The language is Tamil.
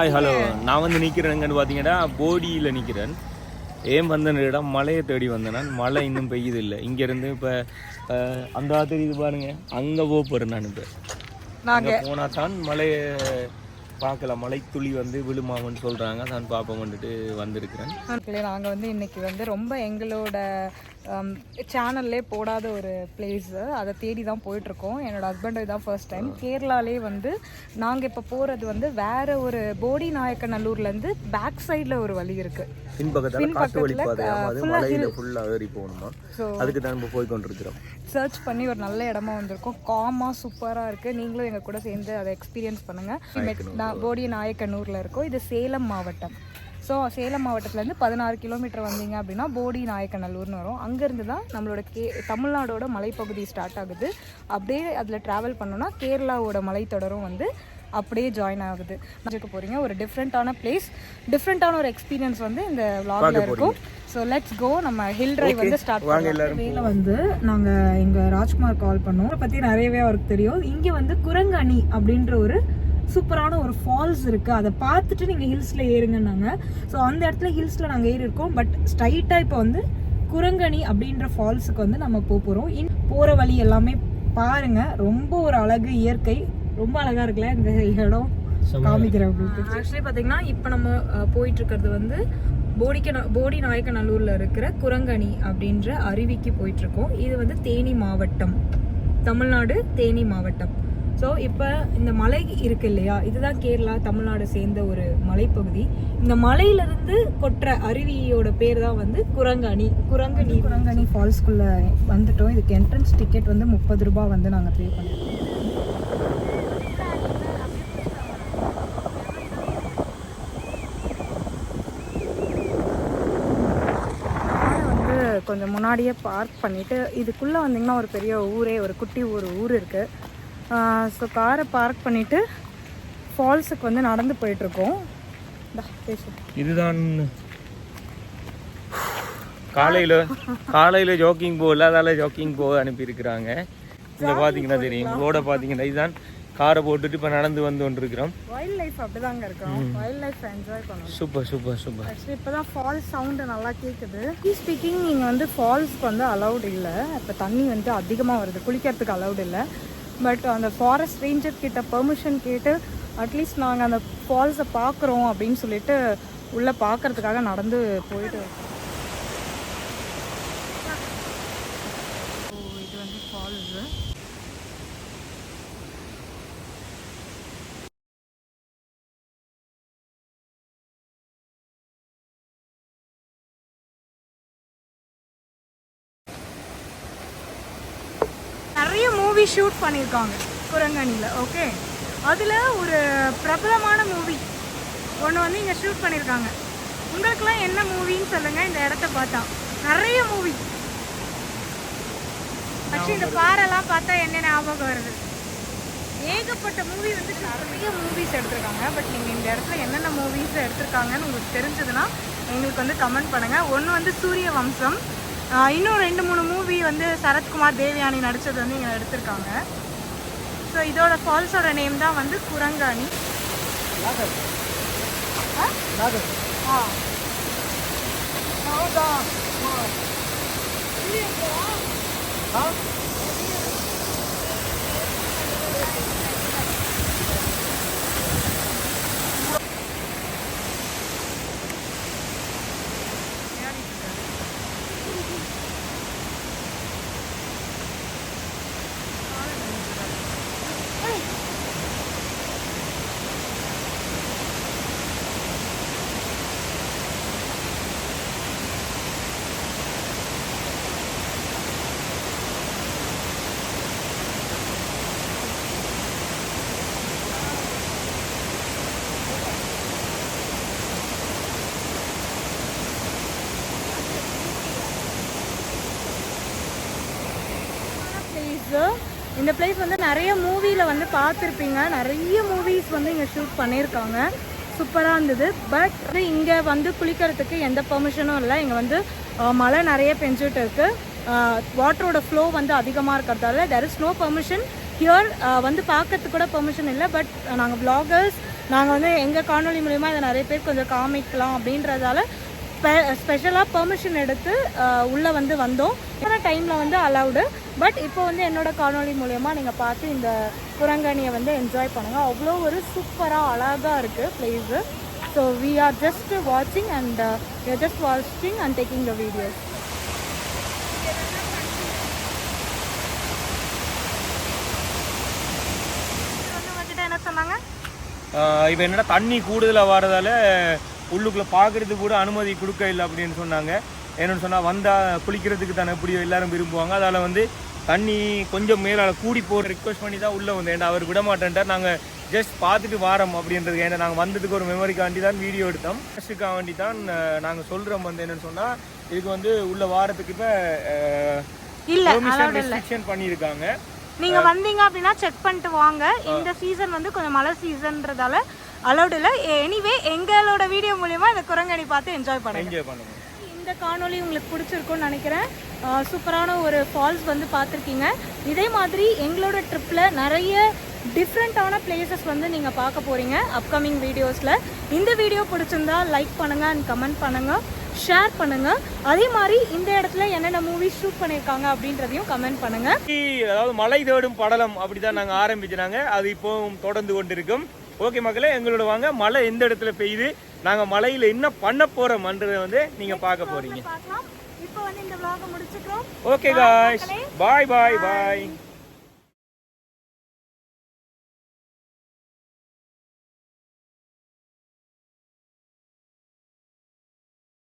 ஹாய் ஹலோ நான் வந்து நிற்கிறேங்கன்னு பார்த்தீங்கன்னா போடியில் நிற்கிறேன் ஏன் வந்த இடம் மழையை தேடி வந்தேன் மழை இன்னும் பெய்யுது இல்லை இங்கேருந்து இப்போ அந்த ஆத்திரி இது பாருங்க. அங்கே போக போகிறேன் நான் இப்போ. அங்கே போனால் தான் மழையை பார்க்கலாம். மலைத்துளி வந்து விழுமாமன்னு சொல்கிறாங்க நான் பார்ப்போம் வந்துட்டு வந்திருக்கிறேன். நாங்கள் வந்து இன்னைக்கு வந்து ரொம்ப எங்களோட சேனல்லே போடாத ஒரு பிளேஸு அதை தேடி தான் போயிட்டுருக்கோம். என்னோட ஹஸ்பண்ட் இதான் ஃபர்ஸ்ட் டைம் கேரளாலே வந்து நாங்கள் இப்போ போகிறது வந்து வேற ஒரு போடி நாயக்கநல்லூர்லேருந்து பேக் சைடில் ஒரு வழி இருக்குது சர்ச் பண்ணி ஒரு நல்ல இடமா வந்திருக்கோம். காமாக சூப்பராக இருக்குது நீங்களும் எங்கள் கூட சேர்ந்து அதை எக்ஸ்பீரியன்ஸ் பண்ணுங்கள் போடி நாயக்கனூரில் இருக்கோம். இது சேலம் மாவட்டம். ஸோ சேலம் மாவட்டத்துலேருந்து பதினாறு கிலோமீட்டர் வந்தீங்க அப்படின்னா போடி நாயக்கநல்லூர்னு வரும். அங்கேருந்து தான் நம்மளோட கே தமிழ்நாடோட மலைப்பகுதி ஸ்டார்ட் ஆகுது. அப்படியே அதில் ட்ராவல் பண்ணோன்னா கேரளாவோட மலைத்தொடரும் வந்து அப்படியே ஜாயின் ஆகுது. இருக்க போகிறீங்க ஒரு டிஃப்ரெண்ட்டான பிளேஸ் டிஃப்ரெண்ட்டான ஒரு எக்ஸ்பீரியன்ஸ் வந்து இந்த vlogல இருக்கும். ஸோ லெட்ஸ் கோ நம்ம ஹில் டிரைவ் வந்து ஸ்டார்ட் எல்லாரும் வேலை வந்து நாங்கள் எங்கள் ராஜ்குமார் கால் பண்ணோம். அதை பற்றி நிறையவே அவருக்கு தெரியும். இங்கே வந்து குரங்கணி அப்படின்ற ஒரு சூப்பரான ஒரு ஃபால்ஸ் இருக்குது அதை பார்த்துட்டு நீங்கள் ஹில்ஸில் ஏறுங்கன்னாங்க. ஸோ அந்த இடத்துல ஹில்ஸில் நாங்கள் ஏறி இருக்கோம் பட் ஸ்ட்ரைட்டாக இப்போ வந்து குரங்கணி அப்படின்ற ஃபால்ஸுக்கு வந்து நம்ம போக போகிறோம் இன் போகிற வழி எல்லாமே பாருங்க. ரொம்ப ஒரு அழகு இயற்கை. ரொம்ப அழகாக இருக்குல்ல இந்த இடம் காமிக்கிறேன் உங்களுக்கு ஆக்சுவலி பார்த்தீங்கன்னா இப்போ நம்ம போயிட்டு இருக்கிறது வந்து போடிக்க போடி நாயக்கநல்லூரில் இருக்கிற குரங்கணி அப்படின்ற அருவிக்கு போயிட்டு இருக்கோம் இது வந்து தேனி மாவட்டம். தமிழ்நாடு தேனி மாவட்டம். ஸோ இப்போ இந்த மலை இருக்கு இல்லையா? இதுதான் கேரளா தமிழ்நாடு சேர்ந்த ஒரு மலைப்பகுதி. இந்த மலையிலிருந்து கொட்டுற அருவியோட பேர் தான் வந்து குரங்கணி. குரங்கணி குரங்கணி. ஃபால்ஸ்குள்ள வந்துட்டோம். இதுக்கு என்ட்ரன்ஸ் டிக்கெட் வந்து முப்பது ரூபாய் வந்து நாங்கள் பே பண்ணிருக்கோம். கொஞ்சம் முன்னாடியே பார்க் பண்ணிவிட்டு இதுக்குள்ளே வந்தீங்கன்னா ஒரு பெரிய ஊரே ஒரு குட்டி ஒரு ஊர் இருக்குது ஸோ காரை பார்க் பண்ணிவிட்டு ஃபால்ஸுக்கு வந்து நடந்து போயிட்டுருக்கோம். இதுதான் காலையில் காலையில் ஜாக்கிங் போகல அதால ஜாக்கிங் போக அனுப்பியிருக்கிறாங்க. இங்கே பார்த்தீங்கன்னா தெரியும் ரோட பார்த்தீங்கன்னா இதுதான். காரை போட்டுட்டு இப்போ நடந்து வந்து கொண்டிருக்கிறோம். வைல்ட் லைஃப் அப்படிதாங்க இருக்கோம் வைல்ட் லைஃப் என்ஜாய் பண்ணணும். Super super super. ஆக்சுவலி இப்போ தான் ஃபால்ஸ் சவுண்டு நல்லா கேட்குது ஸ்பீக்கிங் நீங்கள் வந்து ஃபால்ஸ்க்கு வந்து அலௌட் இல்லை. இப்போ தண்ணி வந்து அதிகமாக வருது. குளிக்கிறதுக்கு அலௌட் இல்லை. பட் அந்த ஃபாரஸ்ட் ரேஞ்சர் கிட்ட பெர்மிஷன் கேட்டு அட்லீஸ்ட் நாங்கள் அந்த ஃபால்ஸை பார்க்குறோம் அப்படின்னு சொல்லிட்டு உள்ளே பார்க்கறதுக்காக நடந்து போயிட்டு இருக்கோம். ஓ, இது வந்து ஃபால்ஸு நிறைய மூவி ஷூட் பண்ணியிருக்காங்க குரங்கணியில் ஓகே அதில் ஒரு பிரபலமான மூவி ஒன்று வந்து இங்கே ஷூட் பண்ணியிருக்காங்க. உங்களுக்குலாம் என்ன மூவின்னு சொல்லுங்கள் இந்த இடத்த பார்த்தா. நிறைய மூவி ஆக்சுவலி இந்த பாறைலாம் பார்த்தா என்ன ஞாபகம் வருது? ஏகப்பட்ட மூவி வந்து நிறைய மூவிஸ் எடுத்திருக்காங்க. பட் நீங்கள் இந்த இடத்துல என்னென்ன மூவிஸ் எடுத்திருக்காங்கன்னு உங்களுக்கு தெரிஞ்சதுன்னா எங்களுக்கு வந்து கமெண்ட் பண்ணுங்கள் ஒன்று வந்து சூரிய வம்சம் இன்னும் ரெண்டு மூணு மூவி வந்து சரத்குமார் தேவயானி நடித்தது வந்து இங்கே எடுத்திருக்காங்க. ஸோ இதோட ஃபால்ஸோட நேம் தான் வந்து குரங்காணி. ஆ? ஆ. ಹೌದಾ? பிளேஸு இந்த பிளேஸ் வந்து நிறைய மூவியில் வந்து பார்த்துருப்பீங்க. நிறைய மூவிஸ் வந்து இங்கே ஷூட் பண்ணியிருக்காங்க. சூப்பராக இருந்தது. பட் வந்து இங்கே வந்து குளிக்கிறதுக்கு எந்த பெர்மிஷனும் இல்லை. இங்கே வந்து மழை நிறைய பெஞ்சிட்டு இருக்குது வாட்டரோட ஃப்ளோ வந்து அதிகமாக இருக்கிறதால there is no permission here வந்து பார்க்கறதுக்கு கூட பெர்மிஷன் இல்லை. பட் நாங்கள் vloggers நாங்கள் வந்து எங்கள் காணொளி மூலயமா இதை நிறைய பேர் கொஞ்சம் காமிக்கலாம் அப்படின்றதால ஸ்பெஷலாக பெர்மிஷன் எடுத்து உள்ளே வந்து வந்தோம். டைமில் வந்து அலவுடு பட் இப்போ வந்து என்னோட காணொளி மூலயமா நீங்கள் பார்த்து இந்த குரங்கணியை வந்து என்ஜாய் பண்ணுங்கள் அவ்வளோ ஒரு சூப்பராக அழகாக இருக்குது place so we are just வாட்சிங் அண்ட் ஜஸ்ட் வாட்சிங் அண்ட் டேக்கிங் த வீடியோஸ் என்ன சொன்னாங்க? இப்போ என்னடா தண்ணி கூடுதலாக வரதால உள்ளுக்குள்ளே பார்க்கறது கூட அனுமதி கொடுக்க இல்லை அப்படின்னு சொன்னாங்க. என்னன்னு சொன்னால் வந்தால் குளிக்கிறதுக்கு தானே எப்படியோ எல்லாரும் விரும்புவாங்க. அதால் வந்து தண்ணி கொஞ்சம் மேலால் கூடி போகிற ரிக்வஸ்ட் பண்ணி தான் உள்ளே வந்தேன். ஏன்னா அவர் விட மாட்டேன்ட்டார். நாங்கள் ஜஸ்ட் பார்த்துட்டு வாரோம் அப்படின்றது ஏன்னா நாங்கள் வந்ததுக்கு ஒரு மெமரிக்காண்டி தான் வீடியோ எடுத்தோம். ஃபஸ்ட்டுக்காக வேண்டி தான் நாங்கள் சொல்கிறோம் வந்து என்னன்னு சொன்னால் இதுக்கு வந்து உள்ள வாரத்துக்கு இப்போ ரெஸ்ட்ரிக்ஷன் பண்ணியிருக்காங்க. நீங்க வந்தீங்க அப்படின்னா செக் பண்ணிட்டு வாங்க. இந்த சீசன் வந்து கொஞ்சம் மழை சீசன்றதால அலௌட் இல்லை. எனிவே எங்களோட வீடியோ மூலியமா இந்த குரங்கணி பார்த்து என்ஜாய் பண்ணுங்க. என்ஜாய் பண்ணுங்க. இந்த காணொளி உங்களுக்கு பிடிச்சிருக்கும்னு நினைக்கிறேன். சூப்பரான ஒரு ஃபால்ஸ் வந்து பார்த்துருக்கீங்க. இதே மாதிரி எங்களோட ட்ரிப்பில் நிறைய டிஃப்ரெண்ட்டான பிளேசஸ் வந்து நீங்கள் பார்க்க போகிறீங்க அப்கமிங் வீடியோஸில் இந்த வீடியோ பிடிச்சிருந்தா லைக் பண்ணுங்கள் அண்ட் கமெண்ட் பண்ணுங்கள் ஷேர் பண்ணுங்கள் அதே மாதிரி இந்த இடத்துல என்னென்ன மூவிஸ் ஷூட் பண்ணியிருக்காங்க அப்படின்றதையும் கமெண்ட் பண்ணுங்கள் அதாவது மலை தேடும் படலம் அப்படிதான் நாங்க ஆரம்பிச்சினாங்க அது இப்போ தொடர்ந்து கொண்டிருக்கும். ஓகே மக்களே எங்களோட வாங்க. மழை எந்த இடத்துல பெய்யுது? நாங்க மலையில என்ன பண்ண போறோம்ன்றதை வந்து நீங்க பார்க்க போறீங்க. ஓகே காய்ஸ் பாய் பாய் பாய்